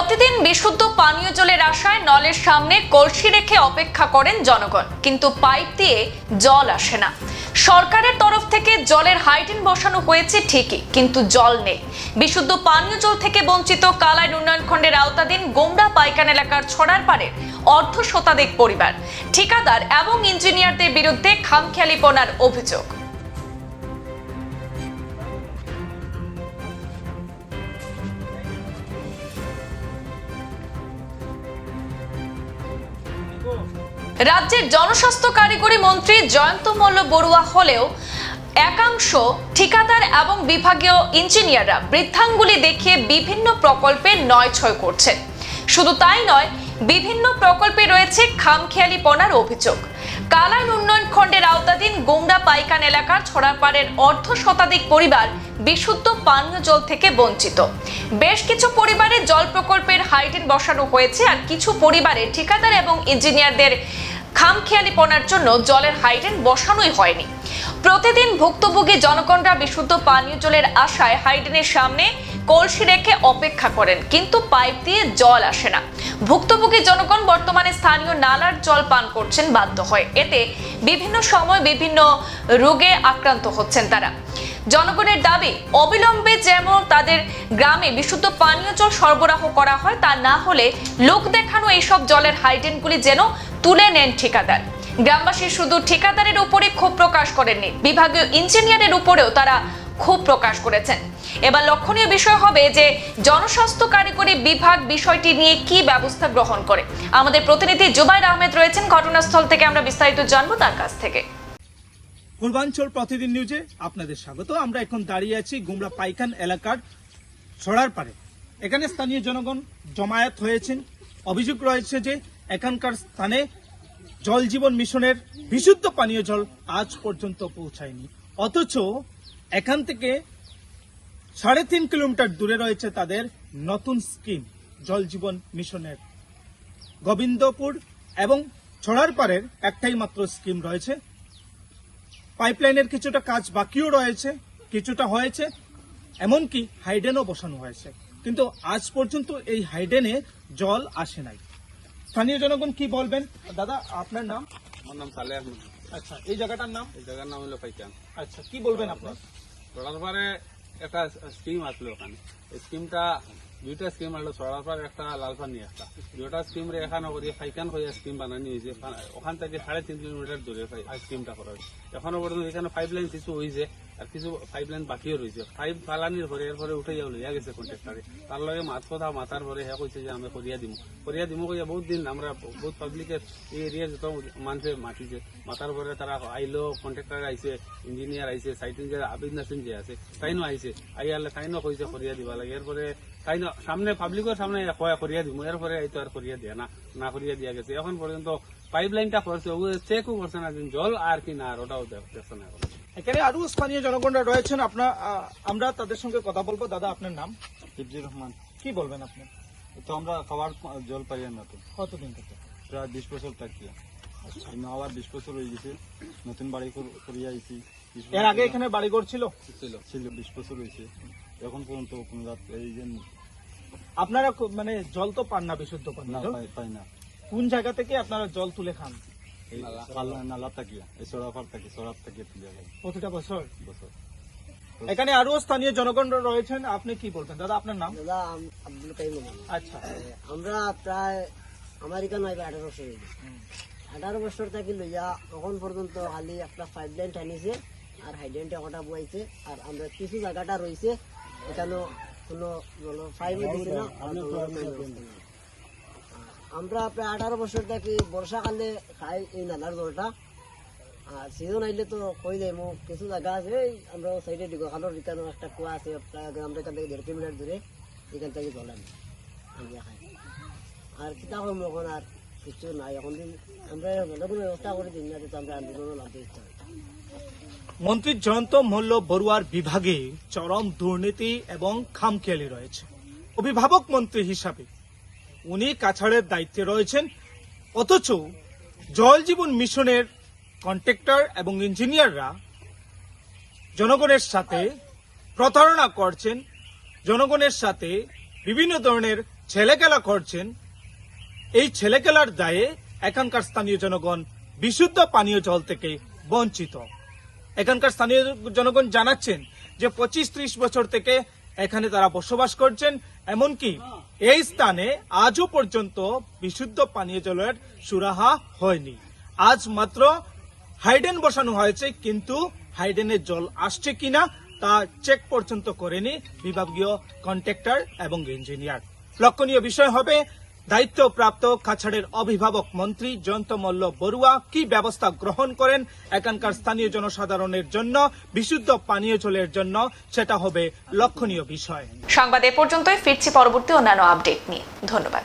প্রতিদিন বিশুদ্ধ পানীয় জলের আশায় নলের সামনে কলসি রেখে অপেক্ষা করেন জনগণ। কিন্তু পাইপ দিয়ে জল আসে না। সরকারের তরফ থেকে জলের হাইটেন বসানো হয়েছে ঠিকই, কিন্তু জল নেই। বিশুদ্ধ পানীয় জল থেকে বঞ্চিত কালাইন উন্নয়ন খণ্ডের আওতাধীন গোমরা পাইকান এলাকার ছড়ার পাড়ের অর্ধ শতাধিক পরিবার। ঠিকাদার এবং ইঞ্জিনিয়ারদের বিরুদ্ধে খামখেয়ালিপনার অভিযোগ। রাজ্যের জনস্বাস্থ্য কারিগরি মন্ত্রী জয়ন্ত মল্ল বড়ুয়া হলেও একাংশ ঠিকাদার এবং বিভাগীয় ইঞ্জিনিয়াররা বৃদ্ধাঙ্গুলি দেখিয়ে বিভিন্ন প্রকল্পে নয় ছয় করছেন শুধু তাই নয়, বিভিন্ন প্রকল্পে রয়েছে খামখেয়ালিপনার অভিযোগ। কালাইন উন্নয়ন খণ্ডের আওতাধীন গোমরা পাইকান এলাকার ছড়াপাড়ের অর্ধ শতাধিক পরিবার বিশুদ্ধ পানীয় জল থেকে বঞ্চিত। বেশ কিছু পরিবারে জল প্রকল্পের হাইটেন বসানো হয়েছে আর কিছু পরিবারে ঠিকাদার এবং ইঞ্জিনিয়ারদের খামখেয়ালিপনার জন্য জলের হাইটেন বসানোই হয়নি। প্রতিদিন ভুক্তভোগী জনগণরা বিশুদ্ধ পানীয় জলের আশায় হাইডেনের সামনে কলসি রেখে অপেক্ষা করেন, কিন্তু পাইপ দিয়ে জল আসে না। ভুক্তভোগী জনগণ বর্তমানে স্থানীয় নালার জল পান করছেন বাধ্য হয়। এতে বিভিন্ন সময় বিভিন্ন রোগে আক্রান্ত হচ্ছেন তারা। জনগণের দাবি, অবিলম্বে যেমন তাদের গ্রামে বিশুদ্ধ পানীয় জল সরবরাহ করা হয়, তা না হলে লোক দেখানো এইসব জলের হাইডেনগুলি যেন তুলে নেন ঠিকাদার। গ্রামবাসী শুধু ঠিকাদারের উপরে ক্ষোভ প্রকাশ করেননি, বিভাগীয় ইঞ্জিনিয়ারের উপরেও তারা ক্ষোভ প্রকাশ করেছেন। এবার লক্ষণীয় বিষয় হবে যে, জনস্বাস্থ্য কারিগরি বিভাগ বিষয়টি নিয়ে কি ব্যবস্থা গ্রহণ করে। আমাদের প্রতিনিধি জুবাইর আহমেদ রয়েছেন, ঘটনাস্থল থেকে আমরা বিস্তারিত জানব তার কাছ থেকে। পূর্বাঞ্চল প্রতিদিন নিউজে আপনাদের স্বাগত। আমরা এখন দাঁড়িয়ে আছি গুমরা পাইকান এলাকার ছড়ার পারে এখানে স্থানীয় জনগণ জমায়েত হয়েছেন। অভিযোগ রয়েছে যে, এখানকার স্থানে জল জীবন মিশনের বিশুদ্ধ পানীয় জল আজ পর্যন্ত পৌঁছায়নি। অথচ এখান থেকে সাড়ে তিন কিলোমিটার দূরে রয়েছে তাদের নতুন স্কিম, জল জীবন মিশনের। গোবিন্দপুর এবং ছড়ার পাড়ের একটাই মাত্র স্কিম রয়েছে। পাইপলাইনের কিছুটা কাজ বাকিও রয়েছে, কিছুটা হয়েছে, এমনকি হাইডেনও বসানো হয়েছে। কিন্তু আজ পর্যন্ত এই হাইডেনে জল আসে নাই। স্থানীয় জনগণ কি বলবেন? দাদা, আপনার নাম? আমার নাম সালে আহমেদ। আচ্ছা এই জায়গাটার নাম? এই জায়গার নাম হলো পাইকান। আচ্ছা কি বলবেন আপনার সরাসরি একটা স্কিম আসলো ওখানে। স্কিমটা দুইটা স্কিম আসলো সরাসরি একটা লালপানি একটা। দুইটা স্কিম রে এখানে করিয়ে ফাইকান হয়ে স্কিম বানানি হয়েছে। ওখান থেকে সাড়ে তিন কিলোমিটার দূরে স্কিমটা করা হয়েছে এখনও পর্যন্ত এখানে পাইপ লাইন কিছু হয়েছে। আর কিছু পাইপ লাইন বাকিও রয়েছে। পাইপ ফালানির পরে, এরপরে উঠে যাও, লইয়া গেছে কন্ট্রাক্টারে তার লগে মাত কথা মাতার পরে হ্যাঁ কইছে যে আমি করিয়া দিমু। করিয়া দিমু কইয়া বহুত দিন আমরা বহুত পাবলিকের এই এরিয়ার যত মানুষে মাতিছে মাতার পরে তারা আইলো কন্ট্রাক্টার আইছে ইঞ্জিনিয়ার আইছে সাইট ইঞ্জিনিয়ার আবিদ নাসিম যে আছে, তাইনো আইছে। আইয়ালে তাইনো কইছে করিয়া দিবা লাগে। এরপরে তাইনো, সামনে পাবলিকের সামনে করিয়া দিমু। এরপরে এই তো আর করিয়া দিয়া না না করিয়া দিয়া গেছে। এখন পর্যন্ত পাইপ লাইনটা করছে, ও চেকও করছে না জল আর কি না আর, ওটাও দেখছে না এখন। এখানে আরও স্থানীয় জনগণরা রয়েছেন। আপনার আমরা তাদের সঙ্গে কথা বলব। দাদা আপনার নাম? শিবজি রহমান। কি বলবেন আপনি? তো আমরা খাবার জল পাই না তো কতদিন থেকে? প্রায় বিশ বছর থাকি। আবার বিশ বছর হয়ে গেছে। নতুন বাড়ি কর- করিয়া আইছি। এর আগে এখানে বাড়িঘর ছিল? ছিল। ছিল বিশ বছর হয়েছে। এখন পর্যন্ত কোনো রাত এই যে আপনারা মানে জল তো পান না বিশুদ্ধ পান না পাই না। কোন জায়গা থেকে আপনারা জল তুলে খান? এই নালা থাকিয়া এই সরাফার থাকি সরাফ থাকিয়া তুলে যায়। প্রতিটা বছর? বছর। এখানে আরও স্থানীয় জনগণ রয়েছেন আপনি কি বলবেন? দাদা আপনার নাম? দাদা আব্দুল কাইম আচ্ছা। আমরা প্রায় আইবে আঠারো বছর আঠারো বছর থেকে লইয়া এখন পর্যন্ত খালি একটা পাইপ লাইন টানিছে আর হাইডেন্টে কটা বইছে আর আমরা কিছু জায়গাটা রয়েছে এখানেও কোনো ফাইভে না আর জলের কোনো ব্যবস্থা নাই। আমরা প্রায় আঠারো বছর থেকে বর্ষাকালে খাই এই নালার জলটা। আর সিজন আইলে তো কই যাই মোক কিছু জায়গা আছে, এই আমরা সাইডে দিগো, খালোর এখানে একটা কুয়া আছে আমরা এখান থেকে দেড় কিলোমিটার দূরে, এখান থেকে জল আনি আমরা খাই আর কিতা করব এখন আর কিছু নাই, এখন দিন আমরা কোনো ব্যবস্থা করে দিন না তো আমরা আন্দোলন লাভতে ইচ্ছা মন্ত্রী জয়ন্ত মল্ল বড়ুয়ার বিভাগে চরম দুর্নীতি এবং খামখেয়ালি রয়েছে। অভিভাবক মন্ত্রী হিসাবে উনি কাছাড়ের দায়িত্বে রয়েছেন। অথচ জল জীবন মিশনের কন্ট্রাক্টর এবং ইঞ্জিনিয়াররা জনগণের সাথে প্রতারণা করছেন, জনগণের সাথে বিভিন্ন ধরনের ছেলেখেলা করছেন। এই ছেলেখেলার দায়ে এখানকার স্থানীয় জনগণ বিশুদ্ধ পানীয় জল থেকে বঞ্চিত। এখানকার স্থানীয় জনগণ জানাচ্ছেন যে পঁচিশ ত্রিশ বছর থেকে এখানে তারা বসবাস করছেন, এমনকি এই স্থানে আজও পর্যন্ত বিশুদ্ধ পানীয় জলের সুরাহা হয়নি। আজ মাত্র হাইডেন বসানো হয়েছে, কিন্তু হাইডেনের জল আসছে কিনা তা চেক পর্যন্ত করেনি বিভাগীয় কন্ট্রাক্টর এবং ইঞ্জিনিয়ার লক্ষণীয় বিষয় হবে দায়িত্বপ্রাপ্ত কাছাড়ের অভিভাবক মন্ত্রী জয়ন্ত মল্ল বড়ুয়া কি ব্যবস্থা গ্রহণ করেন? এখানকার স্থানীয় জনসাধারণের জন্য, বিশুদ্ধ পানীয় জলের জন্য সেটা হবে লক্ষণীয় বিষয়। সংবাদ এ পর্যন্তই, ফিরছি পরবর্তী অন্যান্য আপডেট নিয়ে। ধন্যবাদ।